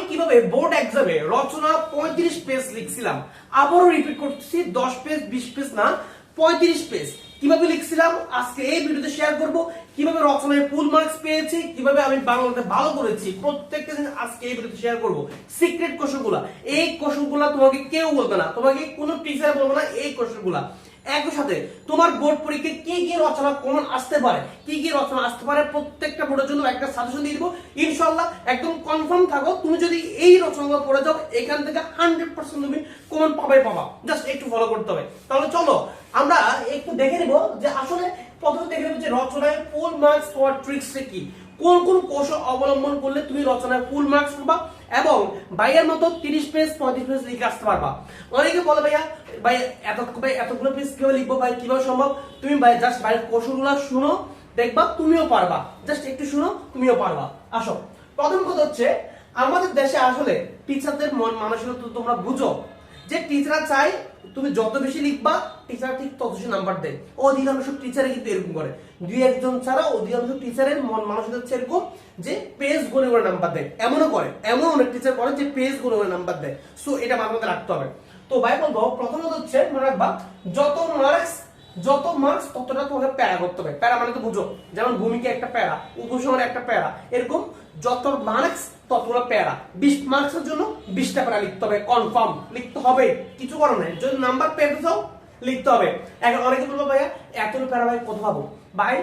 আমি কীভাবে বোর্ড এক্সামে রচনা পঁয়ত্রিশ পেজ লিখছিলাম? আবারও রিপিট করতেছি দশ পেজ বিশ পেজ না, পঁয়ত্রিশ পেজ কীভাবে লিখছিলাম? আজকে এই ভিডিওতে শেয়ার করব। কীভাবে রচনায় ফুল মার্কস পেয়েছি, কীভাবে আমি বাংলাতে ভালো করেছি, প্রত্যেকটা জিনিস আজকে এই ভিডিওতে শেয়ার করব। সিক্রেট কোশ্চেনগুলো এই কোশ্চেনগুলো তোমাকে কেউ বলবে না। তোমাকে কোনো টিচার বলবে না, এই কোশ্চেনগুলো একই সাথে তোমার বোর্ড পরীক্ষায় কি কি রচনা কমন আসতে পারে? কি কি রচনা আসতে পারে? প্রত্যেকটা বোর্ডের জন্য একটা সাজেশন দিয়ে দিব। ইনশাল্লাহ একদম কনফার্ম থাকো। তুমি যদি এই রচনাগুলো পড়ে যাও, এখান থেকে হান্ড্রেড পার্সেন্ট তুমি কমন পাবে পাবা। জাস্ট একটু ফলো করতে হবে। তাহলে চলো, আমরা একটু দেখে নিব যে আসলে প্রথমে দেখে নেব যে রচনায় ফুল মার্কস পাওয়ার ট্রিক্সটা কি। কোন কোন কৌশল অবলম্বন করলে তুমি রচনায় ফুল মার্কস পাবা এবং ভাইয়ের মতো তিরিশ পেজ পঁয়ত্রিশ পেজ লিখে আসতে পারবা। অনেকে বলে, ভাইয়া, ভাই, এত, ভাই, এতগুলো পেজ কীভাবে লিখব? ভাই, কীভাবে সম্ভব? তুমি, ভাই জাস্ট ভাইয়ের কৌশলগুলো শুনো, দেখবা তুমিও পারবা। জাস্ট একটু শুনো, তুমিও পারবা। আসো। প্রথম কথা হচ্ছে, আমাদের দেশে আসলে টিচারদের মন মানসিকতা তোমরা বুঝো। যে টিচাররা চাই তুমি যত বেশি লিখবা টিচার ঠিক তত বেশি নাম্বার দেয়। অধিকাংশ টিচারে কিন্তু এরকম করে। দুই একজন ছাড়া অধিকাংশ টিচারের মন মানুষের হচ্ছে এরকম যে পেজ গুনে করে নাম্বার দেয়। এমনও করে, এমন অনেক টিচার করে যে পেজ গুনে করে নাম্বার দেয়। সো এটা মাথার মধ্যে রাখতে হবে। তো ভাই বলব প্রথমত হচ্ছে মনে রাখবা, যত মার্কস যত মার্কস ততটা তোমাকে প্যারা করতে হবে। প্যারা মানে তো বুঝো, যেমন ভূমিকা একটা প্যারা, উপসংহার একটা প্যারা। এরকম যত মার্কস ততটা প্যারা। বিশ মার্কসের জন্য বিশটা প্যারা লিখতে হবে কনফার্ম লিখতে হবে। কিছু করার নাই যদি নাম্বার পেতে চাও লিখতে হবে। এখন অনেকে বলব ভাইয়া এত প্যারা ভাই কত পাবো? ভাই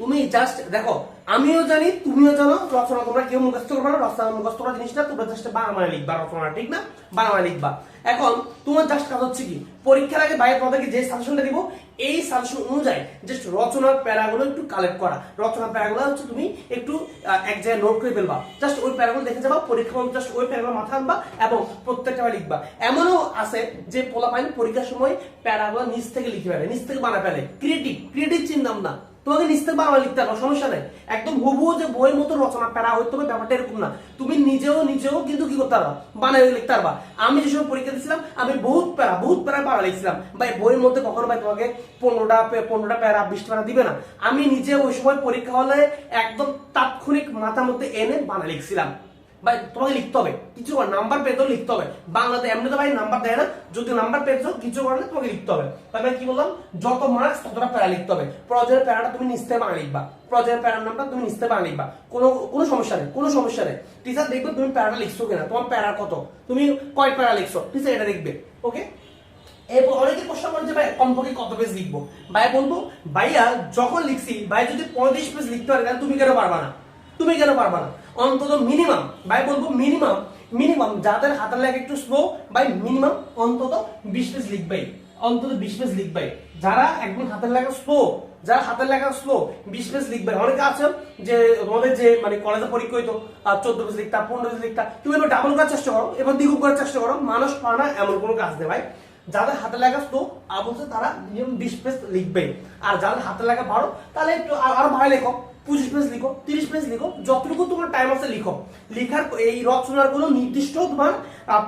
তুমি জাস্ট দেখো, আমিও জানি, তুমিও জানো, রচনা তোমরা কেউ মুখস্থ করবে না, রচনা মুখস্থ করা জিনিসটা তোমরা জাস্ট বাংলায় লিখবা রচনা ঠিক না? বাংলায় লিখবা। এখন তোমার জাস্ট কাজ হচ্ছে কি, পরীক্ষার আগে বাইরে তোমাদেরকে যে সাজেশনটা দিব এই সাজেশন অনুযায়ী জাস্ট রচনার প্যারাগুলো একটু কালেক্ট করা। রচনার প্যারাগুলো হচ্ছে তুমি একটু এক জায়গায় নোট করে ফেলবা। জাস্ট ওই প্যারাগুলো দেখে যাবা পরীক্ষা জাস্ট ওই প্যারাগুলো মাথা আনবা এবং প্রত্যেকটা লিখবা। এমনও আছে যে পোলা পাইন পরীক্ষার সময় প্যারাগুলো নিচ থেকে লিখে ফেলে, নিচ থেকে বানা ফেলে। ক্রিয়েটিভ ক্রিয়েটিভ চিন্তাম না তোমাকে লিখতে বাংলা লিখতে পারো সমস্যা নেই। একদম হুবহু যে বইয়ের মতো রচনা প্যারা হইতে হবে, ব্যাপারটা এরকম না। তুমি নিজেও নিজেও কিন্তু কি করতে পারবা? বানাই লিখতে পারবা। আমি যে সময় পরীক্ষা দিয়েছিলাম আমি বহুত প্যারা বহুত প্যারা পারা লিখছিলাম। ভাই, বইয়ের মধ্যে কখনো ভাই তোমাকে পনেরোটা পনেরোটা প্যারা বিশটা প্যারা দিবে না। আমি নিজে ওই সময় পরীক্ষা হলে একদম তাৎক্ষণিক মাথার মধ্যে এনে বানা লিখছিলাম। ভাই, তোমাকে লিখতে হবে। কিছু নাম্বার পেতেও লিখতে হবে। বাংলাতে এমনি তো ভাই নাম্বার দেয় না। যদি নাম্বার পেয়েছ কিছু করলে তোমাকে লিখতে হবে। তারপরে কি বললাম? যত মার্কস ততটা প্যারা লিখতে হবে। প্রজের প্যারাটা তুমি নিস্তে বাংলা লিখবা। প্যারার নামটা তুমি নিস্তে বাংলা লিখবা। কোনো কোনো সমস্যা নেই, কোনো সমস্যা নেই। টিচার দেখবে তুমি প্যারাটা লিখছো কিনা, তোমার প্যারা কত? তুমি কয় প্যারা লিখছো টিচার এটা দেখবে। ওকে এরপর অনেকে প্রশ্ন করে যে, ভাই, কমপক্ষে কত পেজ লিখব? ভাই বলব ভাইয়া যখন লিখছি, ভাই যদি পঁয়ত্রিশ পেজ লিখতে পারে, তাহলে তুমি কেন পারবা না? তুমি কেন পারবা না? অন্তত মিনিমাম ভাই, বলব মিনিমাম মিনিমাম যাদের হাতের লেখা একটু স্লো ভাই মিনিমাম অন্তত বিশ পেজ লিখবেই। অন্তত বিশ পেজ লিখবেই। যারা একদম হাতের স্লো যারা হাতের লেখা স্লো বিশ পেজ লিখবে। অনেকে আছে যে তোমাদের যে মানে কলেজে পরীক্ষা হইতো চোদ্দ পেজ লিখতা, পনেরো পেজ লিখতা, তুমি ডাবল করার চেষ্টা করো, এবার দ্বিগুণ করার চেষ্টা করো। মানুষ পারে এমন কোনো কাজ নেই, ভাই। যাদের হাতে লেখা স্লো বলছে তারা মিনিমাম বিশ পেজ লিখবে। আর যাদের হাতে লেখা ভালো তাহলে একটু আরও ভালো লেখো। পঁচিশ পেজ লিখো, তিরিশ পেজ লিখো, যতটুকু তোমার টাইম আছে লিখো। লিখার এই রচনার কোনো নির্দিষ্ট তোমার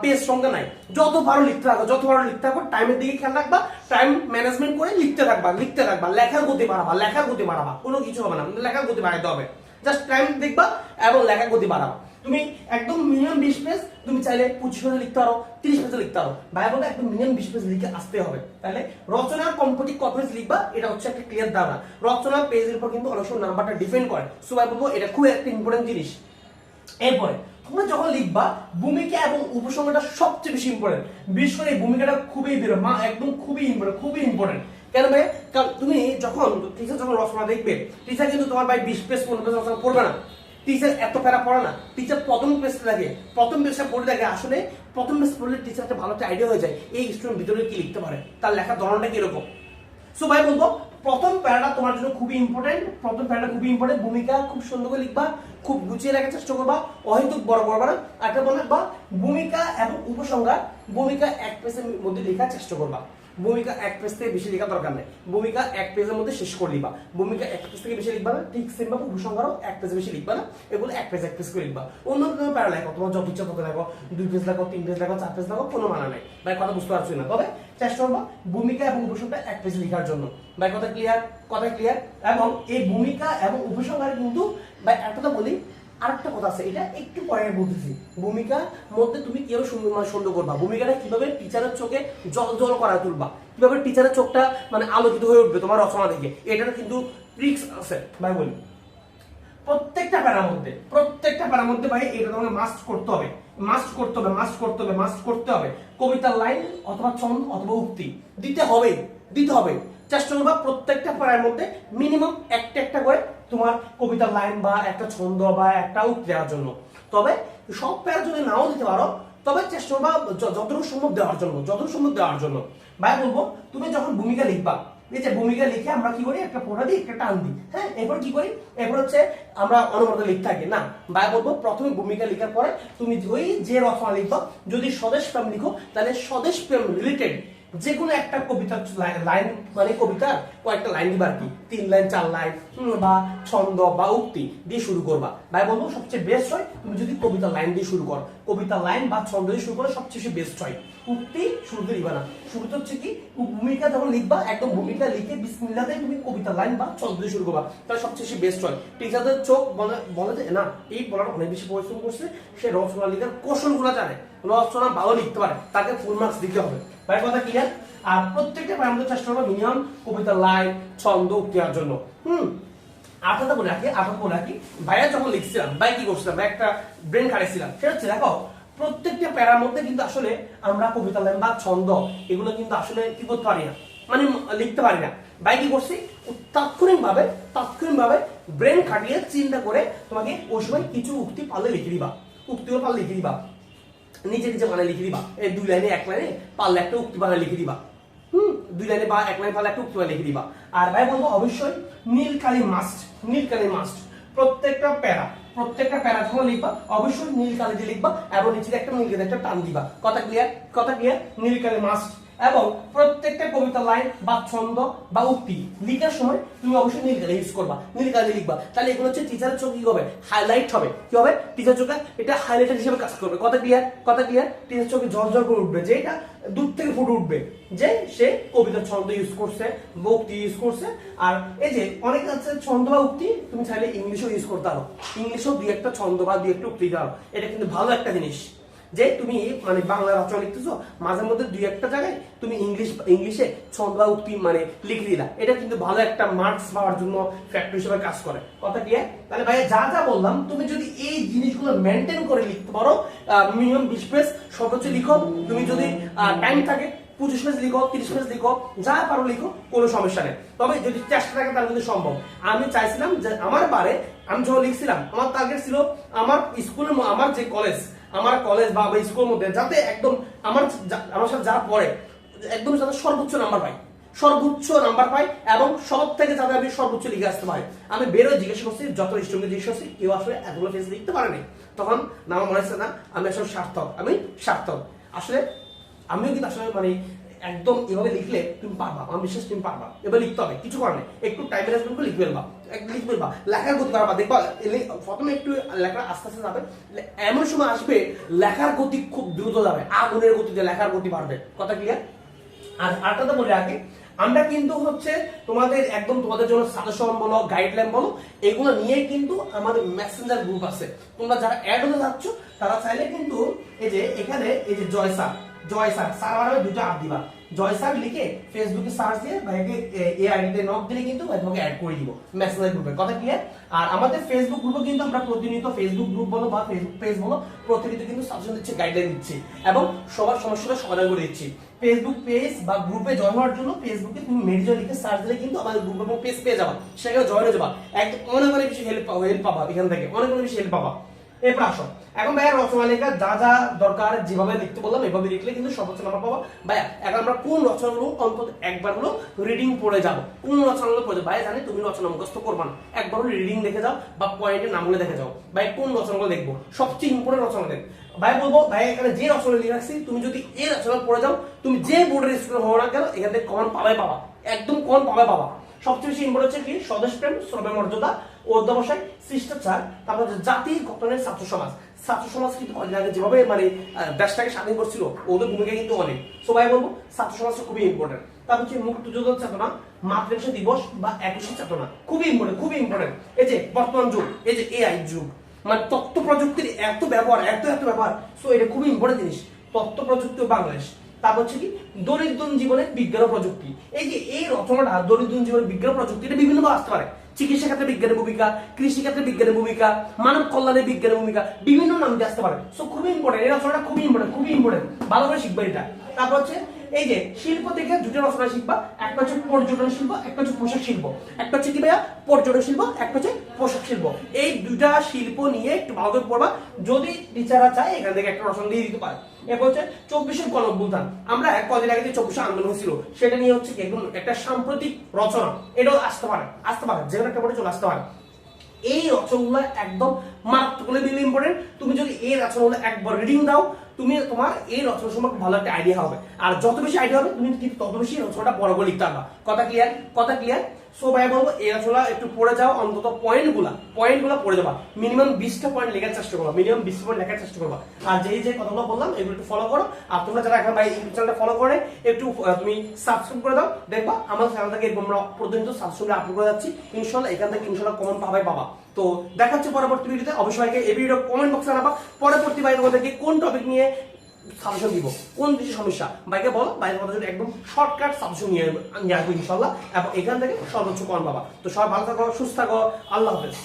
পেজ সঙ্গে নাই। যত ভালো লিখতে থাকো, যত ভালো লিখতে থাকো টাইমের দিকে খেয়াল রাখবা টাইম ম্যানেজমেন্ট করে লিখতে থাকবা লিখতে থাকবা। লেখার গতি বাড়াবা, লেখার গতি বাড়াবা। কোনো কিছু হবে না, লেখার গতি বাড়াইতে হবে। জাস্ট টাইম দেখবা এবং লেখার গতি বাড়াবা। তুমি একদম মিনিমাম বিশ পেজ তুমি চাইলে পঁচিশ পেজে লিখতে পারো, তিরিশ পেজে লিখতে পারো। ভাই বলতে একদম মিনিমাম বিশ পেজ লিখে আসতে হবে। তাহলে রচনা কম্পিটিভ কত পেজ লিখবা, এটা হচ্ছে একটা ক্লিয়ার ধারণা। রচনা পেজের উপর কিন্তু অনেক সময় নাম্বারটা ডিপেন্ড করে। সো ভাই বলব, এটা খুব একটা ইম্পর্টেন্ট জিনিস। এরপরে, তোমরা যখন লিখবা, ভূমিকা এবং উপসংহারটা সবচেয়ে বেশি ইম্পর্টেন্ট বিশেষ করে এই ভূমিকাটা খুবই বেরো মা একদম খুবই ইম্পর্টেন্ট খুবই ইম্পর্টেন্ট কেন ভাই? কারণ তুমি যখন টিচার যখন রচনা দেখবে টিচার কিন্তু তোমার ভাই বিশ পেজ পনেরো পেজ রচনা পড়বে না। টিচার এত প্যারা পড়ে না। টিচার প্রথম পেজটা দেখে, প্রথম পেজটা পড়ে দেখে আসলে প্রথম পেজ পড়লে টিচার একটা ভালো একটা আইডিয়া হয়ে যায়, এই স্টুডেন্ট ভিতরে কি লিখতে পারে, তার লেখার ধরনটা কীরকম। সো ভাই, বলব, প্রথম প্যারাটা তোমার জন্য খুবই ইম্পর্টেন্ট প্রথম প্যারাটা খুবই ইম্পর্টেন্ট ভূমিকা খুব সুন্দর করে লিখবা, খুব গুছিয়ে রাখার চেষ্টা করবা, অহেতুক বড় করবা না একটা বা ভূমিকা এবং উপসংহার, ভূমিকা এক পেজের মধ্যে লেখার চেষ্টা করবা। ভূমিকা এক পেজ থেকে বেশি লেখা দরকার নেই। ভূমিকা এক পেজের মধ্যে শেষ করে লিখবা। ভূমিকা এক পেজ থেকে বেশি লিখবা না, ঠিক সেম ভাবে উপসংহারও এক পেজ বেশি লিখবা না, এগুলো এক পেজ এক পেজ করে লিখবা। অন্য কোনো প্যারা লেখো, তোমার যত ইচ্ছা তত লেখো, দুই পেজ লেখো, তিন পেজ লেখো, চার পেজ লেখো, কোনো মানা নেই। ভাই, কথা বুঝতে পারছি না। তবে চেষ্টা করবা ভূমিকা এবং উপসংহার এক পেজ লেখার জন্য। ভাই, কথা ক্লিয়ার কথা ক্লিয়ার এবং এই ভূমিকা এবং উপসংহারে কিন্তু, ভাই একটা তো বলি আরেকটা কথা আছে, এটা একটু পরে আমি বলতেছি ভূমিকা মধ্যে তুমি কীভাবে সুন্দর মানে সুন্দর করবা? ভূমিকাটা কীভাবে টিচারের চোখে জল জল করা তুলবা? কীভাবে টিচারের চোখটা মানে আলোকিত হয়ে উঠবে তোমার রচনা দেখে? এটার কিন্তু ট্রিক্স আছে, ভাই বলি প্রত্যেকটা প্যারার মধ্যে, প্রত্যেকটা প্যারার মধ্যে ভাই এটা তোমাকে মাস্ট করতে হবে। মাস্ট করতে হবে মাস্ট করতে হবে মাস্ট করতে হবে। কবিতার লাইন অথবা ছন্দ অথবা উক্তি দিতে হবে দিতে হবে চেষ্টা করবা প্রত্যেকটা প্যারার মধ্যে মিনিমাম একটা একটা করে তোমার কবিতার লাইন বা একটা ছন্দ বা একটা দেওয়ার জন্য। তবে সব প্যারা যদি নাও দিতে পারো, তবে চেষ্টা য- যতটুকু সম্ভব দেওয়ার জন্য, যতটুকু সম্ভব দেওয়ার জন্য। ভাই বলব, তুমি যখন ভূমিকা লিখবা, এই যে ভূমিকা লিখে আমরা কি করি? একটা পড়া দিই, একটা টান দিই। হ্যাঁ এরপর কি করি? এরপর হচ্ছে আমরা অনবরত লিখতে থাকি, না? ভাই বলব, প্রথমে ভূমিকা লেখার পরে তুমি ওই যে রচনা লিখো যদি স্বদেশ প্রেম লিখো, তাহলে স্বদেশ প্রেম রিলেটেড যে কোনো একটা কবিতার লাই- লাইন মানে কবিতার কয়েকটা লাইন দিবা আর কি। তিন লাইন চার লাইন বা ছন্দ বা উক্তি দিয়ে শুরু করবা। ভাই বলব সবচেয়ে বেস্ট হয় তুমি যদি কবিতা লাইন দিয়ে শুরু করো। কবিতা লাইন বা ছন্দ দিয়ে শুরু করো, সবচেয়ে বেস্ট হয়। উক্তি শুরুতে দিবা না। শুরুতে হচ্ছে কি, ভূমিকা যখন লিখবা, একদম ভূমিকা লিখে বিসমিল্লাতে তুমি কবিতা লাইন বা ছন্দ দিয়ে শুরু করবা। তাহলে সবচেয়ে বেস্ট হয়। টিচারদের চোখ বলে বলে যে, না, এই বলার অনেক বেশি পরিশ্রম করছে। সে রচনা লিখার কৌশলগুলো জানে। রচনা ভালো লিখতে পারে। তাকে ফুল মার্কস দিতে হবে। ভাই কথা ক্লিয়ার আর প্রত্যেকটা ভাই আমাদের চেষ্টা করব মিনিমাম কবিতা লাইন ছন্দ উক্তি দেওয়ার জন্য। হুম? আঠাটা বলে রাখি আঠাটা বলে রাখি। ভাইয়া যখন লিখছিলাম, ভাই কি করছিলাম? একটা ব্রেন খাটাইছিলাম। সেটা হচ্ছে, দেখো, প্রত্যেকটা প্যারার মধ্যে কিন্তু আসলে আমরা কবিতা লাইন বা ছন্দ, এগুলো কিন্তু আসলে কি করতে পারি না? মানে লিখতে পারি না। ভাই কি করছি? তাৎক্ষণিক ভাবে তাৎক্ষণিক ভাবে ব্রেন খাটিয়ে চিন্তা করে তোমাকে ওই সময় কিছু উক্তি পারলে লিখে দিবা। উক্তিও পারলে লিখে দিবা। নিচে নিচে মানে লিখে দিবা। এই দুই লাইনে এক লাইনে পারলে একটা উক্তি বানায় লিখে দিবা। হুম? দুই লাইনে বা এক লাইনে পারলে একটা উক্তি বানায় লিখে দিবা। আর ভাই বলব, অবশ্যই নীল কালি মাস্ট নীল কালি মাস্ট প্রত্যেকটা প্যারা প্রত্যেকটা প্যারা যখন লিখবা, অবশ্যই নীল কালি দিয়ে লিখবা এবং নিচে একটা নীল একটা টান দিবা। কথা ক্লিয়ার কথা ক্লিয়ার নীল কালি মাস্ট এবং প্রত্যেকটা কবিতা লাইন বা ছন্দ বা উক্তি লিখার সময় তুমি অবশ্যই নীল কালি ইউজ করবা। নীল কালি লিখবা। তাহলে এগুলো হচ্ছে টিচার চোখ কি হবে? হাইলাইট হবে। কি হবে? টিচার চোখে এটা হাইলাইটার হিসেবে কাজ করবে। কথা ক্লিয়ার কথা ক্লিয়ার টিচার চোখে ঝর ঝর করে উঠবে। যে এটা দূর থেকে ফুটে উঠবে। যে সে কবিতার ছন্দ ইউজ করছে উক্তি ইউজ করছে। আর এই যে অনেক আছে ছন্দ বা উক্তি, তুমি চাইলে ইংলিশও ইউজ করতে পারো। ইংলিশও দুই একটা ছন্দ বা দুই একটা উক্তি পারো এটা কিন্তু ভালো একটা জিনিস। যে তুমি মানে বাংলা রচনা লিখতেছো, মাঝে মধ্যে দুই একটা জায়গায় তুমি ইংলিশ ইংলিশে ছন্দ বা উক্তি মানে লিখে দিলা। এটা কিন্তু ভালো একটা মার্কস পাওয়ার জন্য ফ্যাক্টর হিসেবে কাজ করে। কথা কি তাহলে ভাই যা যা বললাম, তুমি যদি এই জিনিসগুলো মেনটেন করে লিখতে পারো মিনিমাম বিশ পেজ সর্বোচ্চ লিখো। তুমি যদি টাইম থাকে, পঁচিশ পেজ লিখো, তিরিশ পেজ লিখো, যা পারো লিখো, কোনো সমস্যা নেই। তবে যদি চেষ্টা থাকে, তাহলে কিন্তু সম্ভব। আমি চাইছিলাম যে আমার বারে, আমি যখন লিখছিলাম, আমার টার্গেট ছিল আমার স্কুলের আমার যে কলেজ আমার কলেজ বা আমার স্কুলের মধ্যে যাতে একদম আমার আমার সাথে যারা পড়ে, একদম যাতে সর্বোচ্চ নাম্বার পাই। সর্বোচ্চ নাম্বার পাই এবং সব থেকে যাতে আমি সর্বোচ্চ লিখে আসতে পারি। আমি বেরোয় জিজ্ঞেস করছি, যত স্টুডেন্ট জিজ্ঞেস করছি, কেউ আসলে এতগুলো ফেস লিখতে পারেনি তখন না, আমার মনে হচ্ছে না, আমি আসলে সার্থক, আমি সার্থক। আসলে আমিও কিন্তু আসলে মানে একদম এভাবে লিখলে তুমি পারবা, আমার বিশ্বাস তুমি পারবা। এবার লিখতে হবে, কিছু করার নেই। একটু টাইম ম্যানেজমেন্ট করে লিখবে ফেলবা। এক- লিখে ফেলবা লেখার গতি বাড়বা দেখবা প্রথমে একটু লেখা আস্তে আস্তে যাবে। এমন সময় আসবে, লেখার গতি খুব দ্রুত যাবে। আগুনের গতিতে লেখার গতি বাড়বে। কথা ক্লিয়ার আর আরেকটা বলে আগে। আমরা কিন্তু হচ্ছে তোমাদের একদম তোমাদের জন্য সাজেশন বলো গাইডলাইন বলো, এগুলো নিয়ে কিন্তু আমাদের মেসেঞ্জার গ্রুপ আছে। তোমরা যারা অ্যাড হতে যাচ্ছ, তারা চাইলে কিন্তু এই যে এখানে এই যে Joy sir Joy sir sir দুটো আপ দিবা। জয় স্যার লিখে ফেসবুকে সার্চ দিয়ে ভাইকে এই আইডিতে নক দিলে কিন্তু ভাই তোমাকে অ্যাড করে দিব মেসেঞ্জার গ্রুপে কথা ক্লিয়ার আর আমাদের ফেসবুক গ্রুপে কিন্তু আমরা প্রতিনিয়ত ফেসবুক গ্রুপ বলো বা ফেসবুক পেজ বলো, প্রতিনিয়ত কিন্তু সাজেশন দিচ্ছি গাইডলাইন দিচ্ছি এবং সবার সমস্যাটা সমাধান করে দিচ্ছি। ফেসবুক পেজ বা গ্রুপে জয়েন হওয়ার জন্য ফেসবুকে তুমি মেডিজো লিখে সার্চ দিলে কিন্তু আমাদের গ্রুপ এবং পেজ পেয়ে যাবা, সেখানে জয়েন হয়ে যাবা। একদম অনেক অনেক বেশি হেল্প হেল্প পাবা, এখান থেকে অনেক অনেক বেশি হেল্প পাবা। এরপর আসো। এখন ভাইয়া রচনা লেখা যা যা দরকার যেভাবে লিখতে বললাম, এভাবে লিখলে কিন্তু সর্বোচ্চ নাম্বার পাবা। ভাইয়া, এখন আমরা কোন রচনাগুলো অন্তত একবার হলো রিডিং পড়ে যাব? কোন রচনাগুলো পড়ে ভাইয়া, জানি তুমি রচনা মুখস্থ করবা না। একবার রিডিং দেখে যাও বা পয়েন্টের নামগুলো দেখে যাও। ভাই কোন রচনাগুলো দেখব? সবচেয়ে ইম্পর্টেন্ট রচনা দেখ ভাই বলব ভাই এখানে যে রচনা লিখে রাখছি, তুমি যদি এই রচনা পড়ে যাও, তুমি যে বোর্ডের স্টুডেন্ট হও না কেন, এখান থেকে কমন পাবে পাবা। একদম কমন পাবে পাবা। সবচেয়ে বেশি ইম্পর্টেন্ট হচ্ছে কি? স্বদেশ প্রেম শ্রমের মর্যাদা ও অধ্যবসায়, শিষ্টাচার, তারপর হচ্ছে জাতি গঠনের ছাত্র সমাজ। ছাত্র সমাজ কিন্তু কদিন আগে যেভাবে মানে দেশটাকে স্বাধীন করছিল, ওদের ভূমিকা কিন্তু অনেক। সবাই বলব, ছাত্র সমাজটা খুবই ইম্পর্টেন্ট তারপর হচ্ছে মুক্তিযোদ্ধা চেতনা, মাতৃভাষা দিবস বা একুশে চেতনা। খুবই ইম্পর্টেন্ট খুবই ইম্পর্টেন্ট এই যে বর্তমান যুগ, এই যে এআই যুগ মানে তথ্য প্রযুক্তির এত ব্যবহার, এত এত ব্যবহার। সো এটা খুবই ইম্পর্টেন্ট জিনিস। তথ্য প্রযুক্তি বাংলাদেশ। তারপর হচ্ছে কি, দরিদ্র জীবনের বিজ্ঞান প্রযুক্তি। এই যে এই রচনাটা, দরিদ্র জীবনের বিজ্ঞান প্রযুক্তি, এটা বিভিন্ন আসতে পারে। চিকিৎসা ক্ষেত্রে বিজ্ঞানের ভূমিকা, কৃষি ক্ষেত্রে বিজ্ঞানের ভূমিকা, মানব কল্যাণে বিজ্ঞানের ভূমিকা, বিভিন্ন নাম দিয়ে আসতে পারে। সো খুবই ইম্পর্টেন্ট এই রচনাটা খুবই ইম্পর্টেন্ট খুবই ইম্পর্টেন্ট ভালো করে শিখবে এটা। তারপর হচ্ছে এই যে শিল্প থেকে দুটো রচনা শিখবা, একটা হচ্ছে পর্যটন শিল্প, একটা হচ্ছে পোশাক শিল্প। একটা হচ্ছে কি ভাইয়া? পর্যটন শিল্প, একটা হচ্ছে পোশাক শিল্প। এই দুটা শিল্প নিয়ে একটু ভালো করে পড়বা যদি টিচাররা চায় এখান থেকে একটা রচনা দিয়ে দিতে পারে। এরপর হচ্ছে আমরা কদিন আগে যে চব্বিশে আন্দোলন হয়েছিল সেটা নিয়ে হচ্ছে একদম একটা সাম্প্রতিক রচনা। এটাও আসতে পারে আসতে পারে, যে একটা পড়ে চলে আসতে পারে। এই রচনাগুলো একদম মারাত্মক ইম্পর্টেন্ট তুমি যদি এই রচনাগুলো একবার রিডিং দাও তুমি তোমার এই রচনা সম্পর্কে ভালো একটা আইডিয়া হবে। আর যত বেশি আইডিয়া হবে, তুমি তত বেশি রচনাটা বড় করে লিখতে পারবা। কথা ক্লিয়ার কথা ক্লিয়ার সো ভাই বলব এই রচনা একটু পড়ে যাও, অন্তত পয়েন্টগুলা পয়েন্টগুলা পড়ে যাবা। মিনিমাম বিশটা পয়েন্ট লেখার চেষ্টা করবা, মিনিমাম বিশটা পয়েন্ট লেখার চেষ্টা করবা। আর যেই যে কথাগুলো বললাম, এগুলো একটু ফলো করো। আর তোমরা যারা এখন ভাই ইউটিউব চ্যানেলটা ফলো করে, একটু তুমি সাবস্ক্রাইব করে দাও। দেখবা, আমার চ্যানেল থেকে আমরা প্রতিনিয়ত সাবস্ক্রাইব আপলোড করে যাচ্ছি। ইনশাল্লাহ এখান থেকে ইনশাল্লাহ কমন পাবে, পাবা। তো দেখা হচ্ছে পরবর্তী ভিডিওতে অবশ্যই এই ভিডিও কমেন্ট বক্সে জানাবা। পরবর্তী ভাই তোমাদেরকে কোন টপিক নিয়ে সাজেশন দিব। কোন কিছু সমস্যা? বাইকে বলো ভাই কথা একদম শর্টকাট সাজেশন নিয়ে নিয়ে আসব ইনশাল্লাহ। এবং এখান থেকে সর্বোচ্চ কর বাবা তো সবাই ভালো থাকো, সুস্থ থাকো। আল্লাহ হাফেজ।